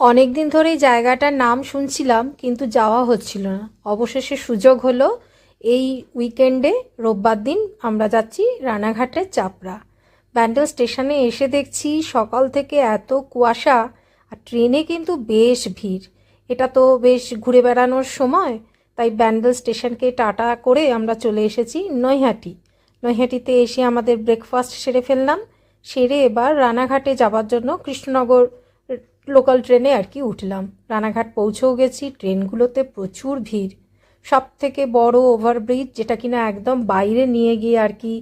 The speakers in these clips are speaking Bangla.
অনেক দিন ধরেই জায়গাটার নাম শুনছিলাম, কিন্তু যাওয়া হচ্ছিল না। অবশেষে সুযোগ হলো, এই উইকেন্ডে রোববার দিন আমরা যাচ্ছি রানাঘাটের চাপড়া। ব্যান্ডেল স্টেশনে এসে দেখছি সকাল থেকে এত কুয়াশা, আর ট্রেনে কিন্তু বেশ ভিড়। এটা তো বেশ ঘুরে বেড়ানোর সময়, তাই ব্যান্ডেল স্টেশনকে টাটা করে আমরা চলে এসেছি নৈহাটি। নৈহাটিতে এসে আমাদের ব্রেকফাস্ট সেরে ফেললাম। সেরে এবার রানাঘাটে যাবার জন্য কৃষ্ণনগর লোকাল ট্রেনে আর কি উঠলাম। রানাঘাট পৌঁছেও গেছি, ট্রেনগুলোতে প্রচুর ভিড়। সব থেকে বড় ওভারব্রিজ যেটা কিনা একদম বাইরে নিয়ে গিয়ে আর কি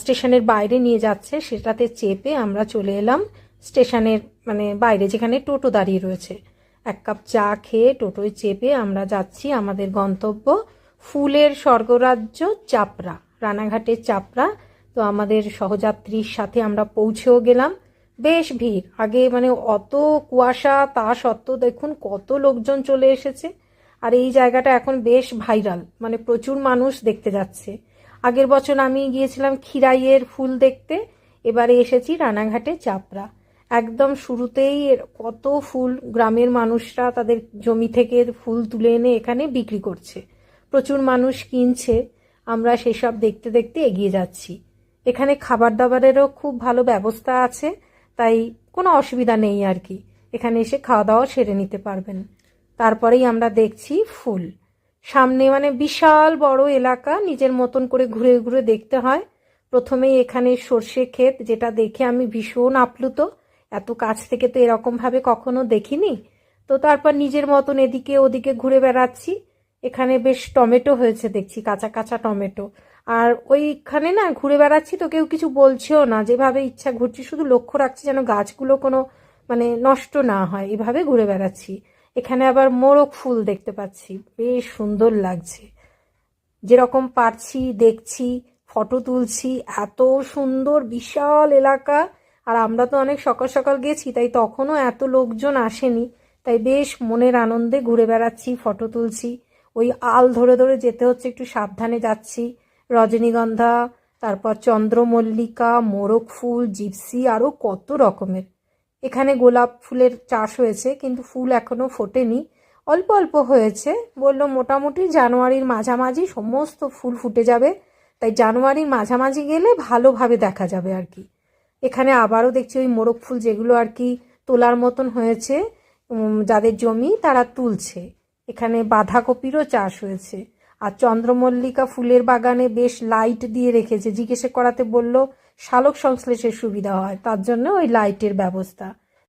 স্টেশনের বাইরে নিয়ে যাচ্ছে, সেটাতে চেপে আমরা চলে এলাম স্টেশনের মানে বাইরে, যেখানে টোটো দাঁড়িয়ে রয়েছে। এক কাপ চা খেয়ে টোটোয় চেপে আমরা যাচ্ছি আমাদের গন্তব্য ফুলের স্বর্গরাজ্য চাপড়া, রানাঘাটের চাপড়া। তো আমাদের সহযাত্রীর সাথে আমরা পৌঁছেও গেলাম। বেশ ভিড়। আগে মানে অত কুয়াশা, তা সত্ত্বেও দেখুন কত লোকজন চলে এসেছে। আর এই জায়গাটা এখন বেশ ভাইরাল মানে প্রচুর মানুষ দেখতে যাচ্ছে। আগের বছর আমি গিয়েছিলাম খিরাইয়ের ফুল দেখতে, এবারে এসেছি রানাঘাটে চাপড়া। একদম শুরুতেই কত ফুল গ্রামের মানুষরা তাদের জমি থেকে ফুল তুলে এনে এখানে বিক্রি করছে। প্রচুর মানুষ কিনছে, আমরা সেসব দেখতে দেখতে এগিয়ে যাচ্ছি। এখানে খাবার দাবারেরও খুব ভালো ব্যবস্থা আছে। তাই কোনো অসুবিধা নেই আর কি। এখানে এসে খাওয়া দাওয়া সেরে নিতে পারবেন। তারপরেই আমরা দেখছি ফুল। সামনে মানে বিশাল বড় এলাকা, নিজের মতন করে ঘুরে ঘুরে দেখতে হয়। প্রথমেই এখানে সর্ষে ক্ষেত, যেটা দেখে আমি ভীষণ আপ্লুত। এত কাছ থেকে তো এরকমভাবে কখনো দেখিনি। তো তারপর নিজের মতন এদিকে ওদিকে ঘুরে বেড়াচ্ছি। এখানে বেশ টমেটো হয়েছে দেখছি, কাঁচা কাঁচা টমেটো। আর ওইখানে না ঘুরে বেড়াচ্ছি তো কেউ কিছু বলছেও না, যেভাবে ইচ্ছা ঘুরছি, শুধু লক্ষ্য রাখছি যেন গাছগুলো কোনো মানে নষ্ট না হয়, এভাবে ঘুরে বেড়াচ্ছি। এখানে আবার মোরগ ফুল দেখতে পাচ্ছি, বেশ সুন্দর লাগছে। যেরকম পারছি, দেখছি, ফটো তুলছি, এত সুন্দর, বিশাল এলাকা। আর আমরা তো অনেক সকাল সকাল গেছি, তাই তখনও এত লোকজন আসেনি, তাই বেশ মনের আনন্দে ঘুরে বেড়াচ্ছি, ফটো তুলছি। ওই আল ধরে ধরে যেতে হচ্ছে, একটু সাবধানে যাচ্ছি। রজনীগন্ধা, তারপর চন্দ্রমল্লিকা, মোরগ ফুল, জিপসি আরও কত রকমের। এখানে গোলাপ ফুলের চাষ হয়েছে, কিন্তু ফুল এখনও ফোটেনি। অল্প অল্প হয়েছে। বলল, মোটামুটি জানুয়ারির মাঝামাঝি সমস্ত ফুল ফুটে যাবে। তাই জানুয়ারির মাঝামাঝি গেলে ভালোভাবে দেখা যাবে আর কি। এখানে আবারও দেখছি ওই মোরগ ফুল যেগুলো আর কি তোলার মতন হয়েছে যাদের জমি তারা তুলছে। এখানে বাঁধাকপিরও চাষ হয়েছে। আর চন্দ্রমল্লিকা ফুলের বাগানে বেশ লাইট দিয়ে রেখেছে। জিজ্ঞেসে করাতে বলল, শালক সংশ্লেষের সুবিধা হয়, তার জন্য ওই লাইটের ব্যবস্থা।